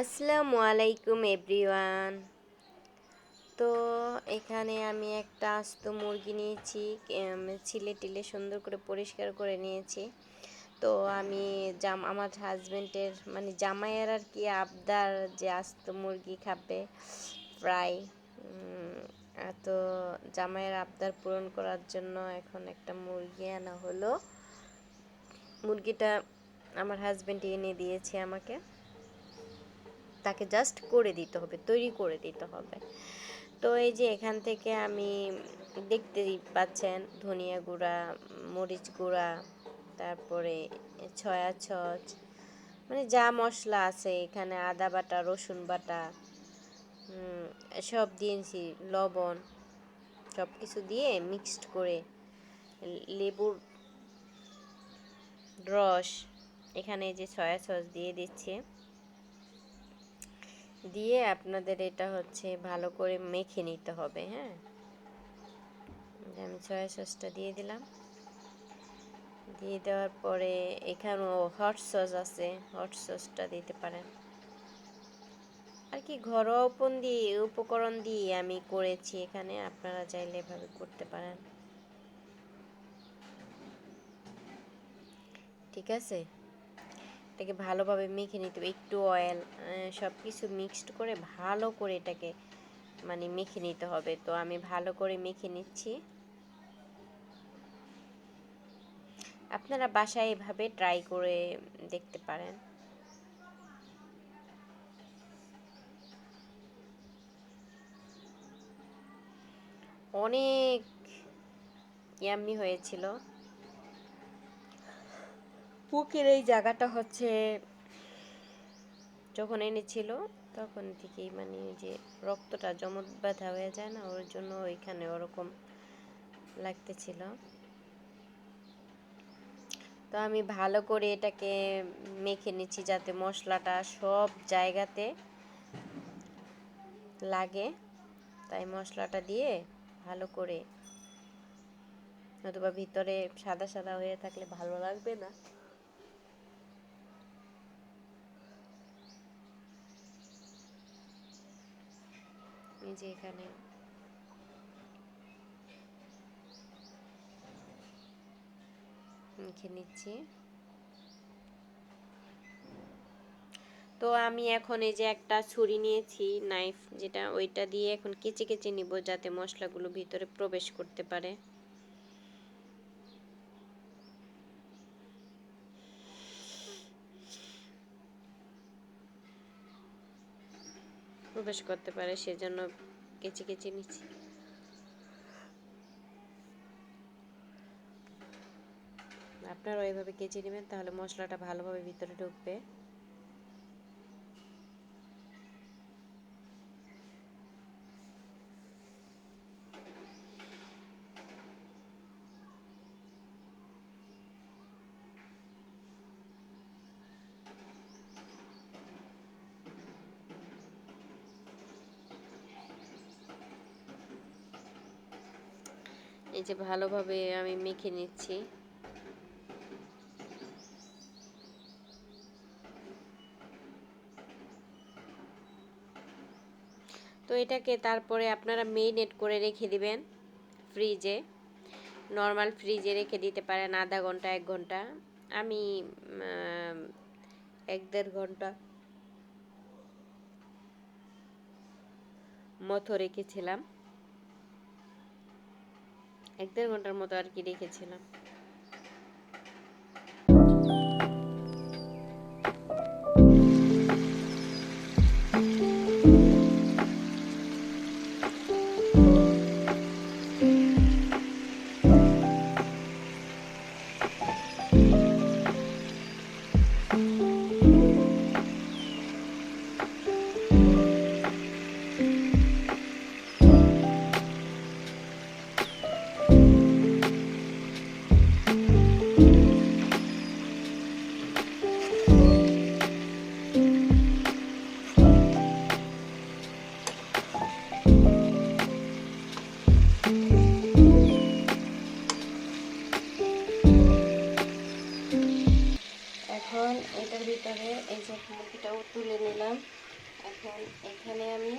আসসালামু আলাইকুম, এভরিওয়ান। তো এখানে আমি একটা আস্ত মুরগি নিয়েছি ছিলে টিলে সুন্দর করে পরিষ্কার করে নিয়েছি। তো আমি জাম, আমার হাজবেন্ডের মানে জামাইয়ের আর কি আবদার যে আস্ত মুরগি খাবে প্রায়। তো জামাইয়ের আবদার পূরণ করার জন্য এখন একটা মুরগি আনা হলো। মুরগিটা আমার হাজবেন্ড এনে দিয়েছে আমাকে। তাকে জাস্ট করে দিতে হবে, তৈরি করে দিতে হবে। তো এই যে এখান থেকে আমি দেখতেই পাচ্ছেন ধনিয়া গুঁড়া, মরিচ গুঁড়া, তারপরে ছয়া ছচ মানে যা মশলা আছে এখানে আদা বাটা, রসুন বাটা সব দিয়েছি, লবণ সব কিছু দিয়ে মিক্সড করে লেবুর রস, এখানে যে ছয়া সস দিয়ে দিচ্ছি। দিয়ে আপনাদের এটা হচ্ছে ভালো করে মেখে নিতে হবে হ্যাঁ? আমি সয়া সসটা দিয়ে দিলাম। দিয়ে দেওয়ার পরে এখানেও হট সস আছে হট সসটা দিতে পারেন। আর কি ঘরোয়া উপন দিয়ে, উপকরণ দিয়ে আমি করেছি এখানে, আপনারা চাইলে এভাবে করতে পারেন। ঠিক আছে? এটাকে ভালোভাবে মেখে নিতে হবে। একটু অয়েল সব কিছু মিক্সড করে ভালো করে এটাকে মানে মেখে নিতে হবে। তো আমি ভালো করে মেখে নিচ্ছি। আপনারা বাসায় এভাবে ট্রাই করে দেখতে পারেন। অনেক ইয়াম্মি হয়েছিল। বুকের এই জায়গাটা হচ্ছে যখন এনেছিল, তখন থেকেই মানে যে রক্তটা জমত ব্যথা হয়ে যায় না, ওর জন্য ওইখানে ওরকম লাগতেছিল। তো আমি ভালো করে এটাকে মেখে নিচ্ছি যাতে মশলাটা সব জায়গাতে লাগে। তাই মশলাটা দিয়ে ভালো করে, নতুবা ভিতরে সাদা সাদা হয়ে থাকলে ভালো লাগবে না। এই যে এখানে। মেখে নিচ্ছি। তো আমি এখন এই যে একটা ছুরি নিয়েছি নাইফ যেটা ওইটা দিয়ে এখন কেচে কেচে নিব যাতে মশলাগুলো ভিতরে প্রবেশ করতে পারে। প্রবেশ করতে পারে, সেজন্য কেচে কেচে নিচ্ছি। আপনারা ওইভাবে কেচে নেবেন, তাহলে মশলাটা ভালোভাবে ভিতরে ঢুকবে। এই যে ভালোভাবে আমি মেখে নিচ্ছি। তো এটাকে তারপরে আপনারা মেরিনেট করে রেখে দিবেন ফ্রিজে নর্মাল ফ্রিজে রেখে দিতে পারেন আধা ঘণ্টা, এক ঘণ্টা। আমি এক দেড় ঘণ্টা মতো রেখেছিলাম। এক দেড় ঘণ্টার মতো আর কি রেখেছিলাম। তুলে নিলাম। এখন এখানে আমি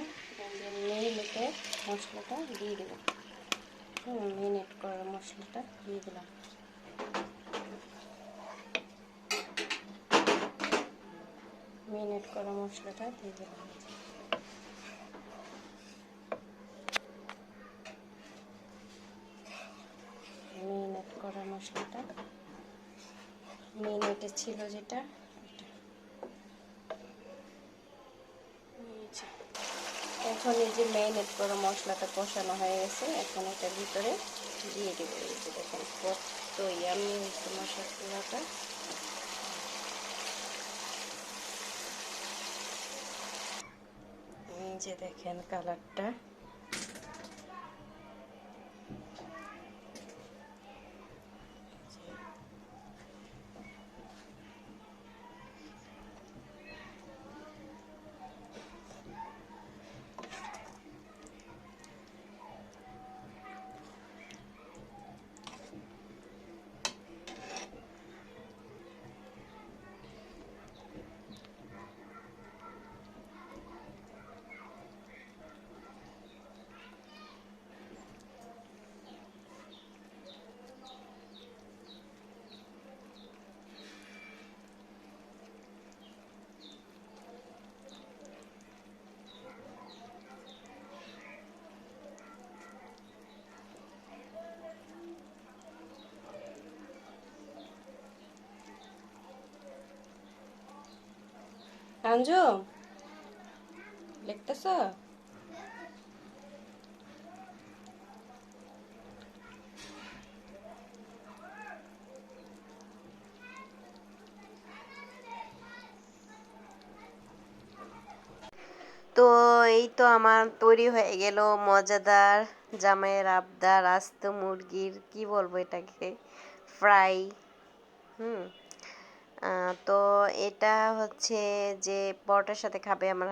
মেরিনেটের মশলাটা দিয়ে দিলাম। হুম মেরিনেট করার মশলাটা দিয়ে দিলাম। মেরিনেট করা মশলাটা দিয়ে দিলাম। মেরিনেট করা মশলাটা। মেরিনেটে ছিল যেটা এটা এই যে। এখন যে ম্যারিনেট করা মশলাটা কষানো হয়ে গেছে, এখন এটার ভিতরে দিয়ে দেবো। এই যে দেখেন কত ইয়ামি হয়েছে মশলাটা। এই যে দেখেন কালারটা আঞ্জু? লিখতেছ? তো এই তো আমার তৈরি হয়ে গেল মজাদার জামাইয়ের আবদার, আস্ত মুরগির, কি বলব এটাকে? ফ্রাই, হুম? তো এটা হচ্ছে যে পরোটার সাথে খাবে আমার